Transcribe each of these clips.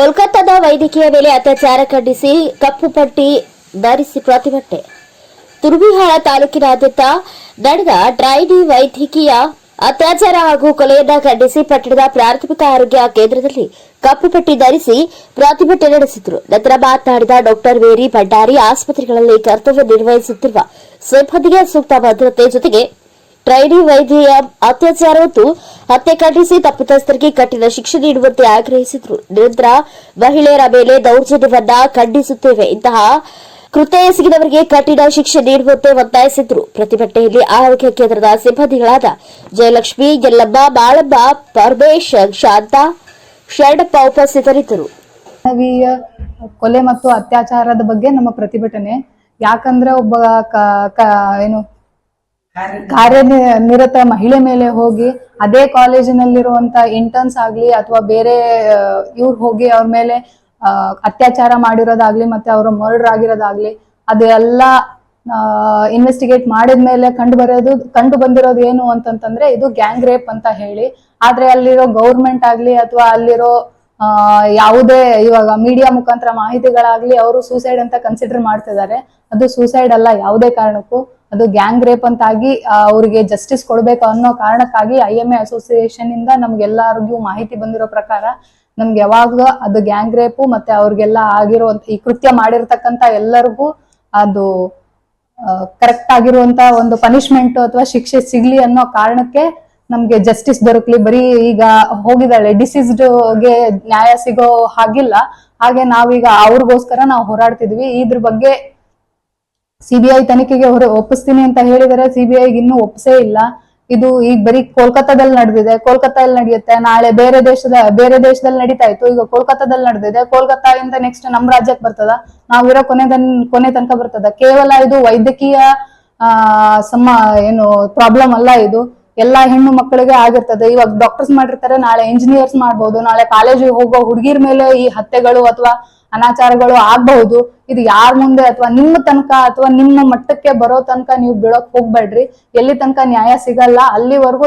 ಕೋಲ್ಕತ್ತಾದ ವೈದ್ಯಕೀಯ ಮೇಲೆ ಅತ್ಯಾಚಾರ ಖಂಡಿಸಿ ಕಪ್ಪು ಪಟ್ಟಿ ಧರಿಸಿ ಪ್ರತಿಭಟನೆ. ತುರ್ಬಿಹಾಳ ತಾಲೂಕಿನಾದ್ಯಂತ ನಡೆದ ಡ್ರೈಡಿ ವೈದ್ಯಕೀಯ ಅತ್ಯಾಚಾರ ಹಾಗೂ ಕೊಲೆಯನ್ನ ಖಂಡಿಸಿ ಪಟ್ಟಣದ ಪ್ರಾಥಮಿಕ ಆರೋಗ್ಯ ಕೇಂದ್ರದಲ್ಲಿ ಕಪ್ಪು ಪಟ್ಟಿ ಧರಿಸಿ ಪ್ರತಿಭಟನೆ ನಡೆಸಿದ್ರು. ನಂತರ ಮಾತನಾಡಿದ ಡಾಕ್ಟರ್ ವೇರಿ ಭಂಡಾರಿ ಆಸ್ಪತ್ರೆಗಳಲ್ಲಿ ಕರ್ತವ್ಯ ನಿರ್ವಹಿಸುತ್ತಿರುವ ಸಿಬ್ಬಂದಿಗೆ ಸೂಕ್ತ ಭದ್ರತೆ ಜೊತೆಗೆ ಟ್ರೈನಿ ವೈದ್ಯ ಅತ್ಯಾಚಾರ ಮತ್ತು ಹತ್ಯೆ ಖಂಡಿಸಿ ತಪ್ಪಿತಸ್ಥರಿಗೆ ಕಠಿಣ ಶಿಕ್ಷೆ ನೀಡುವಂತೆ ಆಗ್ರಹಿಸಿದ್ರು. ನಿರಂತರ ಮಹಿಳೆಯರ ಮೇಲೆ ದೌರ್ಜನ್ಯವನ್ನ ಖಂಡಿಸುತ್ತೇವೆ. ಇಂತಹ ಕೃತ್ಯ ಎಸಗಿದವರಿಗೆ ಕಠಿಣ ಶಿಕ್ಷೆ ನೀಡುವಂತೆ ಒತ್ತಾಯಿಸಿದ್ರು. ಪ್ರತಿಭಟನೆಯಲ್ಲಿ ಆರೋಗ್ಯ ಕೇಂದ್ರದ ಸಿಬ್ಬಂದಿಗಳಾದ ಜಯಲಕ್ಷ್ಮಿ, ಯಲ್ಲಮ್ಮ, ಬಾಳಮ್ಮ, ಪರಮೇಶ್, ಶಾಂತಾ, ಶರಣಪ್ಪ ಉಪಸ್ಥಿತರಿದ್ದರು. ಕೊಲೆ ಮತ್ತು ಅತ್ಯಾಚಾರದ ಬಗ್ಗೆ ನಮ್ಮ ಪ್ರತಿಭಟನೆ. ಯಾಕಂದ್ರೆ ಒಬ್ಬ ಏನು ಕಾರ್ಯನಿರತ ಮಹಿಳೆ ಮೇಲೆ ಹೋಗಿ, ಅದೇ ಕಾಲೇಜಿನಲ್ಲಿರುವಂತ ಇಂಟರ್ನ್ಸ್ ಆಗ್ಲಿ ಅಥವಾ ಬೇರೆ ಇವ್ರು ಹೋಗಿ ಅವ್ರ ಮೇಲೆ ಅತ್ಯಾಚಾರ ಮಾಡಿರೋದಾಗ್ಲಿ ಮತ್ತೆ ಅವರ ಮರ್ಡರ್ ಆಗಿರೋದಾಗ್ಲಿ ಅದೆಲ್ಲ ಇನ್ವೆಸ್ಟಿಗೇಟ್ ಮಾಡಿದ್ಮೇಲೆ ಕಂಡು ಬರೋದು, ಕಂಡು ಬಂದಿರೋದು ಏನು ಅಂತಂತಂದ್ರೆ ಇದು ಗ್ಯಾಂಗ್ ರೇಪ್ ಅಂತ ಹೇಳಿ. ಆದ್ರೆ ಅಲ್ಲಿರೋ ಗೌರ್ಮೆಂಟ್ ಆಗ್ಲಿ ಅಥವಾ ಅಲ್ಲಿರೋ ಯಾವುದೇ ಇವಾಗ ಮೀಡಿಯಾ ಮುಖಾಂತರ ಮಾಹಿತಿಗಳಾಗ್ಲಿ ಅವರು ಸೂಸೈಡ್ ಅಂತ ಕನ್ಸಿಡರ್ ಮಾಡ್ತಿದ್ದಾರೆ. ಅದು ಸೂಸೈಡ್ ಅಲ್ಲ ಯಾವುದೇ ಕಾರಣಕ್ಕೂ. ಅದು ಗ್ಯಾಂಗ್ ರೇಪ್ ಅಂತ ಆಗಿ ಆ, ಅವ್ರಿಗೆ ಜಸ್ಟಿಸ್ ಕೊಡ್ಬೇಕು ಅನ್ನೋ ಕಾರಣಕ್ಕಾಗಿ ಐ ಎಂ ಎ ಅಸೋಸಿಯೇಷನ್ ಇಂದ ನಮ್ಗೆಲ್ಲರಿಗೂ ಮಾಹಿತಿ ಬಂದಿರೋ ಪ್ರಕಾರ ನಮ್ಗೆ ಯಾವಾಗ ಅದು ಗ್ಯಾಂಗ್ ರೇಪ್ ಮತ್ತೆ ಅವ್ರಿಗೆಲ್ಲ ಆಗಿರುವಂತ ಈ ಕೃತ್ಯ ಮಾಡಿರ್ತಕ್ಕಂತ ಎಲ್ಲರಿಗೂ ಅದು ಕರೆಕ್ಟ್ ಆಗಿರುವಂತ ಒಂದು ಪನಿಷ್ಮೆಂಟ್ ಅಥವಾ ಶಿಕ್ಷೆ ಸಿಗ್ಲಿ ಅನ್ನೋ ಕಾರಣಕ್ಕೆ ನಮ್ಗೆ ಜಸ್ಟಿಸ್ ದೊರಕ್ಲಿ. ಬರೀ ಈಗ ಹೋಗಿದ್ದಾಳೆ ಡಿಸೀಸ್ಡ್ಗೆ ನ್ಯಾಯ ಸಿಗೋ ಹಾಗಿಲ್ಲ. ಹಾಗೆ ನಾವೀಗ ಅವ್ರಿಗೋಸ್ಕರ ನಾವು ಹೋರಾಡ್ತಿದ್ವಿ. ಇದ್ರ ಬಗ್ಗೆ ಸಿಬಿಐ ತನಿಖೆಗೆ ಹೊರ ಒಪ್ಪಿಸ್ತೀನಿ ಅಂತ ಹೇಳಿದರೆ ಸಿಬಿಐ ಇನ್ನೂ ಒಪ್ಪಿಸೇ ಇಲ್ಲ. ಇದು ಈಗ ಬರೀ ಕೋಲ್ಕತ್ತಾದಲ್ಲಿ ನಡೆದಿದೆ. ಕೋಲ್ಕತ್ತಾದಲ್ಲಿ ನಡೆಯುತ್ತೆ. ನಾಳೆ ಬೇರೆ ದೇಶದ, ಬೇರೆ ದೇಶದಲ್ಲಿ ನಡೀತಾ ಇತ್ತು. ಈಗ ಕೋಲ್ಕತ್ತಾದಲ್ಲಿ ನಡೆದಿದೆ. ಕೋಲ್ಕತ್ತಾದಿಂದ ನೆಕ್ಸ್ಟ್ ನಮ್ಮ ರಾಜ್ಯಕ್ಕೆ ಬರ್ತದ. ನಾವಿರೋ ಕೊನೆ ಕೊನೆ ತನಕ ಬರ್ತದ. ಕೇವಲ ಇದು ವೈದ್ಯಕೀಯ, ಆ, ಸಮ, ಏನು ಪ್ರಾಬ್ಲಮ್ ಅಲ್ಲ ಇದು. ಎಲ್ಲಾ ಹೆಣ್ಣು ಮಕ್ಕಳಿಗೆ ಆಗಿರ್ತದೆ. ಇವಾಗ ಡಾಕ್ಟರ್ಸ್ ಮಾಡಿರ್ತಾರೆ. ನಾಳೆ ಇಂಜಿನಿಯರ್ಸ್ ಮಾಡ್ಬೋದು. ನಾಳೆ ಕಾಲೇಜಿಗೆ ಹೋಗೋ ಹುಡುಗಿರ್ ಮೇಲೆ ಈ ಹತ್ಯೆಗಳು ಅಥವಾ ಅನಾಚಾರಗಳು ಆಗ್ಬಹುದು. ಇದು ಯಾರ ಮುಂದೆ ಅಥವಾ ನಿಮ್ಮ ತನಕ ಅಥವಾ ನಿಮ್ಮ ಮಟ್ಟಕ್ಕೆ ಬರೋ ತನಕ ನೀವು ಬಿಡೋಕ್ ಹೋಗ್ಬೇಡ್ರಿ. ಎಲ್ಲಿ ತನಕ ನ್ಯಾಯ ಸಿಗಲ್ಲ, ಅಲ್ಲಿವರೆಗೂ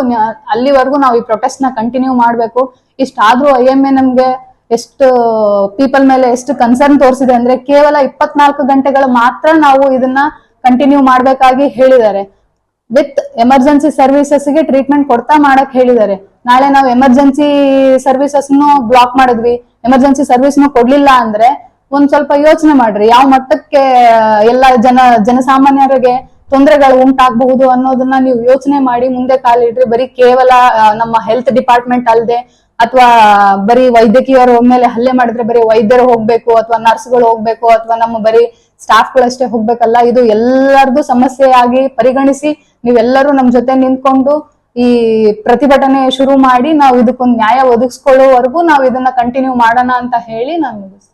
ಅಲ್ಲಿವರೆಗೂ ನಾವು ಈ ಪ್ರೊಟೆಸ್ಟ್ನ ಕಂಟಿನ್ಯೂ ಮಾಡ್ಬೇಕು. ಇಷ್ಟಾದ್ರೂ ಐ ಎಂ ಎ ನಮ್ಗೆ ಎಷ್ಟು ಪೀಪಲ್ ಮೇಲೆ ಎಷ್ಟು ಕನ್ಸರ್ನ್ ತೋರಿಸಿದೆ ಅಂದ್ರೆ ಕೇವಲ ಇಪ್ಪತ್ನಾಲ್ಕು ಗಂಟೆಗಳು ಮಾತ್ರ ನಾವು ಇದನ್ನ ಕಂಟಿನ್ಯೂ ಮಾಡ್ಬೇಕಾಗಿ ಹೇಳಿದ್ದಾರೆ. ವಿತ್ ಎಮರ್ಜೆನ್ಸಿ ಸರ್ವಿಸಸ್ಗೆ ಟ್ರೀಟ್ಮೆಂಟ್ ಕೊಡ್ತಾ ಮಾಡಕ್ ಹೇಳಿದ್ದಾರೆ. ನಾಳೆ ನಾವು ಎಮರ್ಜೆನ್ಸಿ ಸರ್ವಿಸಸ್ ಬ್ಲಾಕ್ ಮಾಡಿದ್ವಿ. ಎಮರ್ಜೆನ್ಸಿ ಸರ್ವಿಸ್ ಕೊಡ್ಲಿಲ್ಲ ಅಂದ್ರೆ ಒಂದ್ ಸ್ವಲ್ಪ ಯೋಚನೆ ಮಾಡ್ರಿ. ಯಾವ ಮಟ್ಟಕ್ಕೆ ಎಲ್ಲ ಜನ, ಜನಸಾಮಾನ್ಯರಿಗೆ ತೊಂದರೆಗಳು ಉಂಟಾಗಬಹುದು ಅನ್ನೋದನ್ನ ನೀವು ಯೋಚನೆ ಮಾಡಿ ಮುಂದೆ ಕಾಲಿಡ್ರಿ ಬರೀ ಕೇವಲ ನಮ್ಮ ಹೆಲ್ತ್ ಡಿಪಾರ್ಟ್ಮೆಂಟ್ ಅಲ್ಲದೆ ಅಥವಾ, ಬರೀ ವೈದ್ಯಕೀಯರು ಮೇಲೆ ಹಲ್ಲೆ ಮಾಡಿದ್ರೆ ಬರೀ ವೈದ್ಯರು ಹೋಗ್ಬೇಕು ಅಥವಾ ನರ್ಸ್ಗಳು ಹೋಗ್ಬೇಕು ಅಥವಾ ನಮ್ಮ ಬರೀ ಸ್ಟಾಫ್ಗಳಷ್ಟೇ ಹೋಗ್ಬೇಕಲ್ಲ, ಇದು ಎಲ್ಲರದು ಸಮಸ್ಯೆಯಾಗಿ ಪರಿಗಣಿಸಿ ನೀವೆಲ್ಲರೂ ನಮ್ ಜೊತೆ ನಿಂತ್ಕೊಂಡು ಈ ಪ್ರತಿಭಟನೆ ಶುರು ಮಾಡಿ ನಾವು ಇದಕ್ಕೊಂದು ನ್ಯಾಯ ಒದಗಿಸ್ಕೊಳ್ಳೋವರೆಗೂ ನಾವು ಇದನ್ನ ಕಂಟಿನ್ಯೂ ಮಾಡೋಣ ಅಂತ ಹೇಳಿ ನಾನು ಮುಗಿಸ್ತೀನಿ.